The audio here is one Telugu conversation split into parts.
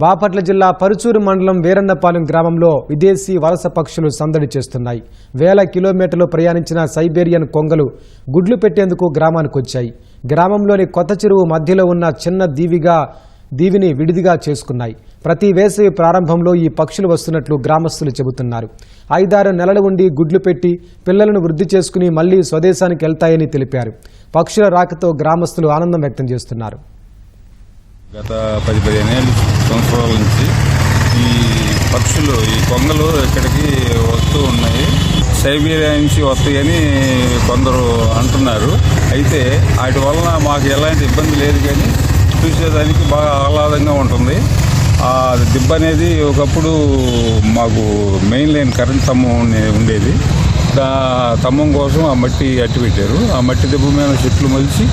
బాపట్ల జిల్లా పరుచూరు మండలం వీరన్నపాలెం గ్రామంలో విదేశీ వలస పక్షులు సందడి చేస్తున్నాయి. వేల కిలోమీటర్లు ప్రయాణించిన సైబేరియన్ కొంగలు గుడ్లు పెట్టేందుకు గ్రామానికి వచ్చాయి. గ్రామంలోని కొత్త చెరువు మధ్యలో ఉన్న చిన్న దీవిగా దీవిని విడిదిగా చేసుకున్నాయి. ప్రతి వేసవి ప్రారంభంలో ఈ పక్షులు వస్తున్నట్లు గ్రామస్తులు చెబుతున్నారు. ఐదారు నెలలు ఉండి గుడ్లు పెట్టి పిల్లలను వృద్ధి చేసుకుని మళ్ళీ స్వదేశానికి వెళ్తాయని తెలిపారు. పక్షుల రాకతో గ్రామస్తులు ఆనందం వ్యక్తం చేస్తున్నారు. గత పది పదిహేను ఏళ్ళ సంవత్సరాల నుంచి ఈ పక్షులు ఈ కొంగలు ఇక్కడికి వస్తూ ఉన్నాయి. సైబీరియా నుంచి వస్తాయని కొందరు అంటున్నారు. అయితే వాటి వలన మాకు ఎలాంటి ఇబ్బంది లేదు కానీ చూసేదానికి బాగా ఆహ్లాదంగా ఉంటుంది. ఆ దిబ్బ అనేది ఒకప్పుడు మాకు మెయిన్ లైన్ కరెంట్ స్తంభం ఉండేది. దా స్తంభం కోసం ఆ మట్టి అట్టి పెట్టారు ఆ మట్టి దిబ్బ మీద చెట్లు మలిచి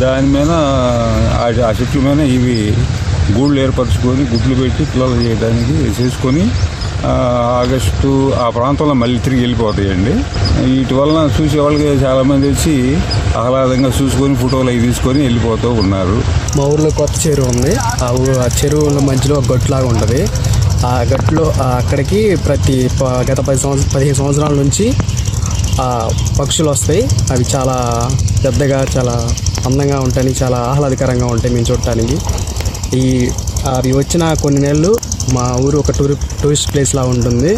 దాని మీద ఆ- చెట్టు చెట్ల మీద ఇవి గూళ్ళు ఏర్పరచుకొని గుడ్లు పెట్టి పిల్లలు చేయడానికి చేసుకొని ఆగస్టు ఆ ప్రాంతంలో మళ్ళీ తిరిగి వెళ్ళిపోతాయండి. వీటి వలన చూసే వాళ్ళకి చాలామంది వచ్చి ఆహ్లాదంగా చూసుకొని ఫోటోలు అవి తీసుకొని వెళ్ళిపోతూ ఉన్నారు. మా ఊర్లో కొత్త చెరువు ఉంది. ఆ ఊ- ఆ చెరువు మధ్యలో ఒక గట్టులాగా ఉంటుంది. ఆ గట్టులో అక్కడికి ప్రతి ప- గత పది సంవత్సరం పదిహేను సంవత్సరాల నుంచి పక్షులు వస్తాయి. అవి చాలా పెద్దగా చాలా అందంగా ఉంటాయి చాలా ఆహ్లాదకరంగా ఉంటాయి మేము చూడటానికి. ఈ అవి వచ్చిన కొన్ని నెలలు మా ఊరు ఒక టూరి టూరిస్ట్ ప్లేస్లా ఉంటుంది.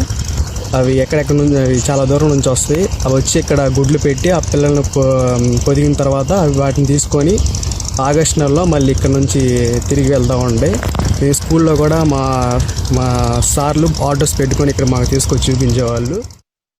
అవి ఎక్కడెక్కడ నుంచి అవి చాలా దూరం నుంచి వస్తాయి. అవి వచ్చి ఇక్కడ గుడ్లు పెట్టి ఆ పిల్లలను పొదిగిన తర్వాత అవి వాటిని తీసుకొని ఆగస్ట్ నెలలో మళ్ళీ ఇక్కడ నుంచి తిరిగి వెళ్తూ ఉండే. మేము స్కూల్లో కూడా మా మా సార్లు ఆర్డర్స్ పెట్టుకొని ఇక్కడ మాకు తీసుకొచ్చి చూపించేవాళ్ళు.